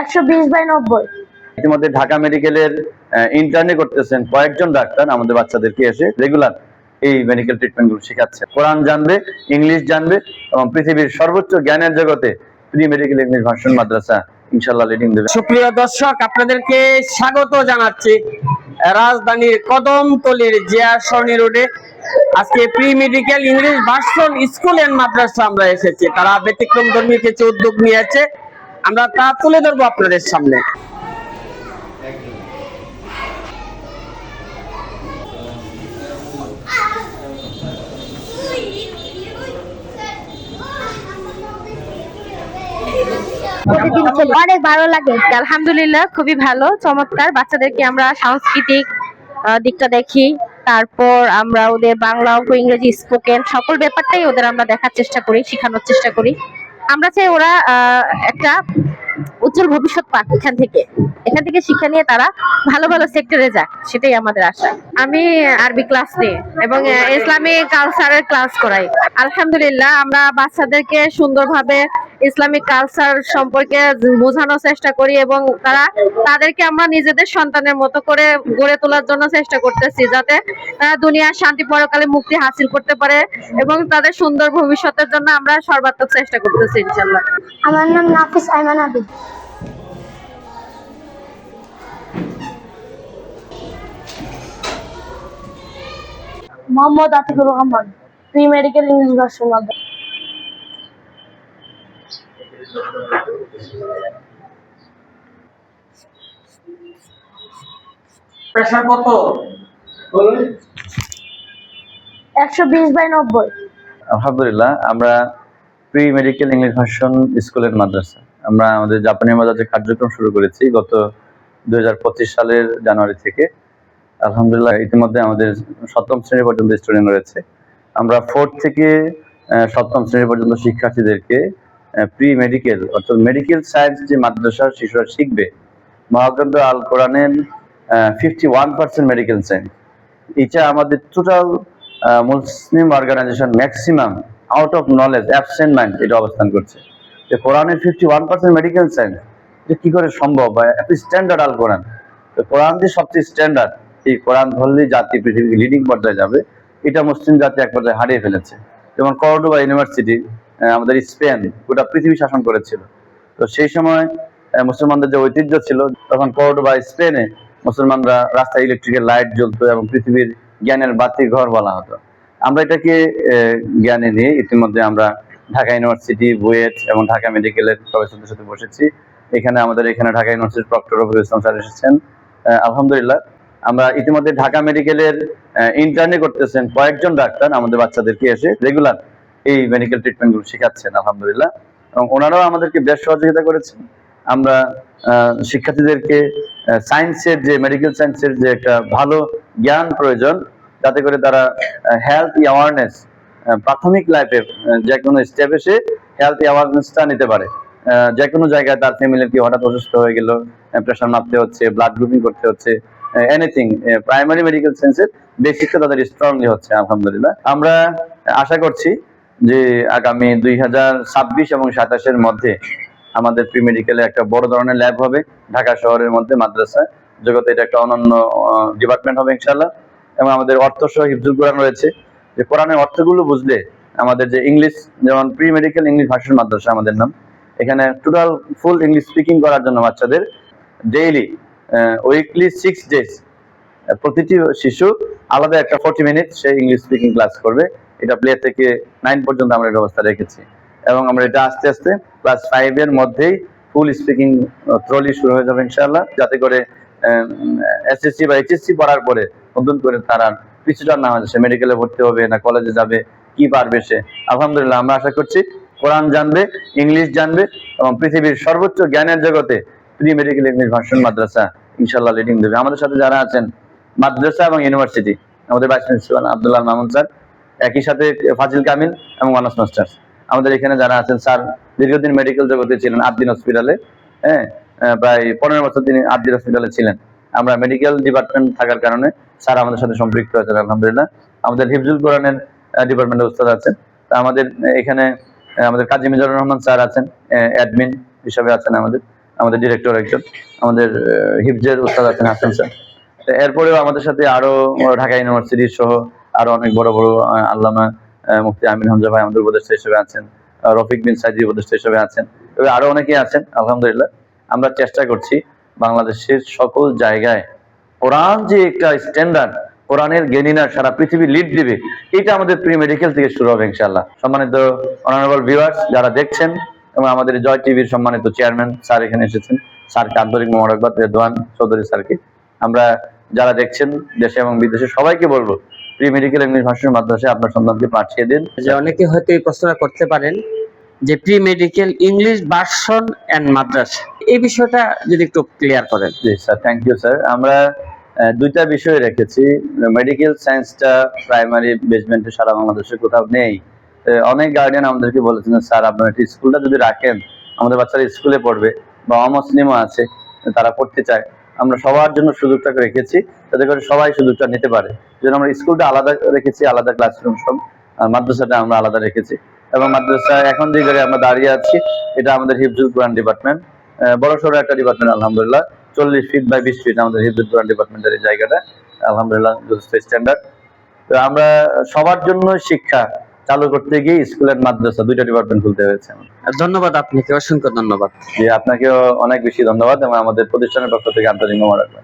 একশো বিশ বাই নব্বই। ইতিমধ্যে ঢাকা মেডিকেলের ইন্টার্নে করতেছেন কয়েকজন ডাক্তার আমাদের বাচ্চাদেরকে এসে রেগুলার এই মেডিকেল ট্রিটমেন্টগুলো শেখাচ্ছে। কোরআন জানবে ইংলিশ জানবে এবং পৃথিবীর সর্বোচ্চ জ্ঞানের জগতে প্রি মেডিকেল ইংলিশ ভার্সন মাদ্রাসা ইনশাল্লাহ লিডিং দেবে। সুপ্রিয় দর্শক আপনাদেরকে স্বাগত জানাচ্ছি রাজধানীর কদমতলির জিয়া সরণি রোডে। আজকে pre medical English version school and মাদ্রাসা আমরা এসেছি। তারা ব্যতিক্রম ধর্মী কিছু উদ্যোগ নিয়েছে। আমরা তা তুলে ধরবো আপনাদের সামনে। অনেক ভালো লাগে। আলহামদুলিল্লাহ, খুবই ভালো, চমৎকার। বাচ্চাদেরকে আমরা সাংস্কৃতিক দিকটা দেখি। তারপর আমরা ওদের বাংলা ইংরেজি, স্পোকেন, সকল ব্যাপারটাই ওদের আমরা দেখার চেষ্টা করি, শেখানোর চেষ্টা করি। আমরা চাই ওরা একটা উজ্জ্বল ভবিষ্যৎ পাক এখান থেকে। এখান থেকে শিক্ষা নিয়ে তারা ভালো ভালো সেক্টরে যাক সেটাই আমাদের আশা। আমি আরবি ক্লাস নিই এবং ইসলামিক কালচারের ক্লাস করাই। আলহামদুলিল্লাহ, আমরা বাচ্চাদেরকে সুন্দরভাবে ইসলামিক কালচার সম্পর্কে বোঝানোর চেষ্টা করি এবং তারা, তাদেরকে আমরা নিজেদের সন্তানের মতো করে গড়ে তোলার জন্য চেষ্টা করতেছি, যাতে তারা দুনিয়ার শান্তি পরকালে মুক্তি হাসিল করতে পারে এবং তাদের সুন্দর ভবিষ্যতের জন্য আমরা সর্বাত্মক চেষ্টা করতেছি ইনশাল্লাহ আমার নাম Nafis Aiman Abid Mohammad Atikur Rahman pre medical English version মাদ্রাসা কত? একশো বিশ বাই নব্বই। আলহামদুলিল্লাহ আমরা প্রি মেডিকেল ইংলিশ ভার্সন স্কুলের মাদ্রাসা। আমরা আমাদের জাপানি মাদ্রাসা কার্যক্রম শুরু করেছি গত দুই হাজার পঁচিশ সালের জানুয়ারি থেকে, আলহামদুলিল্লাহ ইতিমধ্যে আমাদের সপ্তম শ্রেণি পর্যন্ত স্টুডেন্ট রয়েছে। আমরা ফোর্থ থেকে সপ্তম শ্রেণি পর্যন্ত শিক্ষার্থীদেরকে প্রি মেডিকেল অর্থাৎ মেডিকেল সায়েন্স যে মাদ্রাসার শিশুরা শিখবে। মহাগ্রন্থ আল কোরআনের fifty one percent medical science এটা আমাদের total Muslim organisation maximum out of knowledge absent mind এটা অবস্থান করছে। যে কোরআনের fifty one percent medical science এটা কি করে সম্ভব স্ট্যান্ডার্ড আল কোরআন। তো কোরআন যে সবচেয়ে স্ট্যান্ডার্ড এই কোরআন ধরলেই জাতি পৃথিবীর লিডিং পর্যায়ে যাবে। এটা মুসলিম জাতি এক পর্যায়ে হারিয়ে ফেলেছে। যেমন কর্ডোবা ইউনিভার্সিটি আমাদের স্পেন, গোটা পৃথিবী শাসন করেছিল। তো সেই সময় মুসলমানদের যে ঐতিহ্য ছিল, তখন কর্ডোবা স্পেনে মুসলমানরা রাস্তায় ইলেকট্রিকের লাইট জ্বলতো এবং পৃথিবীর জ্ঞানের বাতি ঘর বলা হতো। আমরা এটাকে জ্ঞানে নিয়ে ইতিমধ্যে আমরা ঢাকা ইউনিভার্সিটি বুয়েট এবং ঢাকা মেডিকেলের প্রফেসরদের সাথে বসেছি। এখানে আমাদের এখানে ঢাকা ইউনিভার্সিটির প্রক্টর রফিকুল ইসলাম স্যার এসেছেন। আলহামদুলিল্লাহ। আমরা ইতিমধ্যে ঢাকা মেডিকেলের ইন্টার্নে করতেছেন কয়েকজন ডাক্তার, আমাদের বাচ্চাদেরকে এসে রেগুলার এই মেডিকেল ট্রিটমেন্টগুলো শেখাচ্ছেন, আলহামদুলিল্লাহ। এবং ওনারাও আমাদেরকে বেশ সহযোগিতা করেছেন। আমরা শিক্ষার্থীদেরকে সায়েন্সের যে মেডিকেল সায়েন্সের যে একটা ভালো জ্ঞান প্রয়োজন যাতে করে তারা হেলথ অ্যাওয়ারনেস প্রাথমিক লাইফে যে কোনো স্টেপ এসে হেলথ অ্যাওয়ারনেসটা নিতে পারে। যে কোনো জায়গায় তার ফ্যামিলির কি হঠাৎ অসুস্থ হয়ে গেল প্রেশার মাপতে হচ্ছে ব্লাড গ্রুপিং করতে হচ্ছে এনিথিং প্রাইমারি মেডিকেল সায়েন্সের বেসিকটা তাদের স্ট্রংলি হচ্ছে, আলহামদুলিল্লাহ। আমরা আশা করছি যে আগামী দুই হাজার ছাব্বিশ এবং সাতাশের মধ্যে আমাদের প্রি মেডিকেলে একটা বড় ধরনের ল্যাব হবে। ঢাকা শহরের মধ্যে মাদ্রাসা জগতে এটা একটা অনন্য ডিপার্টমেন্ট হবে ইনশাল্লাহ এবং আমাদের অর্থ সহ হিফজুল কোরআন রয়েছে। যে কোরআনের অর্থগুলো বুঝলে আমাদের যে ইংলিশ যেমন প্রি মেডিকেল ইংলিশ ভার্সন মাদ্রাসা আমাদের নাম, এখানে টোটাল ফুল ইংলিশ স্পিকিং করার জন্য বাচ্চাদের ডেইলি উইকলি সিক্স ডেজ প্রতিটি শিশু আলাদা একটা ফোর্টি মিনিট সে ইংলিশ স্পিকিং ক্লাস করবে। এটা প্লে থেকে নাইন পর্যন্ত আমরা ব্যবস্থা রেখেছি। এবং আমরা এটা আস্তে আস্তে ক্লাস ফাইভ এর মধ্যেই ফুল স্পিকিং ট্রলি শুরু হয়ে যাবে ইনশাআল্লাহ। যাতে করে এসএসসি বা এইচএসসি পড়ার পরে নতুন করে তারা পিছুটার না হয় সে মেডিকেলে ভর্তি হবে না কলেজে যাবে, কি পারবে সে? আলহামদুলিল্লাহ, আমরা আশা করছি কোরআন জানবে, ইংলিশ জানবে এবং পৃথিবীর সর্বোচ্চ জ্ঞানের জগতে প্রি মেডিকেল ইংলিশ ভার্সন মাদ্রাসা ইনশাল্লাহ লিডিং দেবে। আমাদের সাথে যারা আছেন, মাদ্রাসা এবং ইউনিভার্সিটি আমাদের vice principal Abdullah Mamun sir, একই সাথে ফাজিল কামিল এবং অনার্স মাস্টার্স আমাদের এখানে যারা আছেন, স্যার দীর্ঘদিন মেডিকেল জগতে ছিলেন, আবদিন হসপিটালে হ্যাঁ প্রায় পনেরো বছর তিনি আবদিন হসপিটালে ছিলেন। আমরা মেডিকেল ডিপার্টমেন্ট থাকার কারণে স্যার আমাদের সাথে সম্পৃক্ত আছেন, আলহামদুলিল্লাহ। আমাদের হিফজুল কোরআনের ডিপার্টমেন্টের উস্তাদ আছেন। তা আমাদের এখানে আমাদের কাজী মিজানুর রহমান স্যার আছেন অ্যাডমিন হিসাবে আছেন আমাদের আমাদের ডিরেক্টর একজন। আমাদের হিফজের উস্তাদ আছেন হাসান স্যার। এরপরেও আমাদের সাথে আরও ঢাকা ইউনিভার্সিটি সহ আরও অনেক বড় বড় আল্লামা মুফতি আমিন হামজা ভাই আমাদের উপদেষ্টা হিসেবে আছেন রফিক বিন সাইদি উপদেষ্টা হিসেবে আছেন। আরও অনেকেই আছেন, আলহামদুলিল্লাহ। আমরা চেষ্টা করছি বাংলাদেশের সকল জায়গায় কোরআন যে একটা স্ট্যান্ডার্ড কোরআনের জ্ঞানীরা সারা পৃথিবী লিড দিবে এটা আমাদের প্রি মেডিকেল থেকে শুরু হবে ইনশাআল্লাহ। সম্মানিত অনারেবল ভিউয়ার্স যারা দেখছেন এবং আমাদের জয় টিভির সম্মানিত চেয়ারম্যান স্যার এখানে এসেছেন। স্যারকে আন্তরিক মোবারকবাদ রেদওয়ান চৌধুরী স্যারকে আমরা যারা দেখছেন দেশে এবং বিদেশে সবাইকে বলব প্রি মেডিকেল ইংলিশ ভাষার মাদ্রাসায় আপনার সন্তানকে পাঠিয়ে দিন। যে অনেকে হয়তো এই প্রশ্নটা করতে পারেন যে pre medical English version and মাদ্রাসা। এই বিষয়টা যদি একটু ক্লিয়ার করেন। জি স্যার থ্যাংক ইউ স্যার আমরা দুইটা বিষয় রেখেছি। মেডিকেল সায়েন্সটা প্রাইমারি বেসমেন্টে সারা বাংলাদেশে কোথাও নেই। অনেক গার্ডিয়ান আমাদেরকে বলেছেন, স্যার, আপনার একটি স্কুলটা যদি রাখেন, আমাদের বাচ্চারা স্কুলে পড়বে বা অমুসলিমও আছে, তারা পড়তে চায়। আমরা সবার জন্য সুযোগটা রেখেছি, যাতে করে সবাই সুযোগটা নিতে পারে। যেন আমরা স্কুলটা আলাদা রেখেছি, আলাদা ক্লাসরুম সব মাদ্রাসাটা আমরা আলাদা রেখেছি। এবং মাদ্রাসা এখন যে আমরা দাঁড়িয়ে আছি, এটা আমাদের হিফজুল কোরআন ডিপার্টমেন্ট বড় সড়ো একটা ডিপার্টমেন্ট আলহামদুলিল্লাহ। চল্লিশ ফিট বাই বিশ ফিট আমাদের হিন্দু কোরআন ডিপার্টমেন্টের এই জায়গাটা। আলহামদুলিল্লাহ যথেষ্ট স্ট্যান্ডার্ড তো আমরা সবার জন্য শিক্ষা চালু করতে গিয়ে স্কুল এন্ড মাদ্রাসা দুইটা ডিপার্টমেন্ট খুলতে হয়েছে। ধন্যবাদ আপনাকে অসংখ্য ধন্যবাদ। জি আপনাকেও অনেক বেশি ধন্যবাদ এবং আমাদের প্রতিষ্ঠানের পক্ষ থেকে আন্তরিক মোবারকবাদ।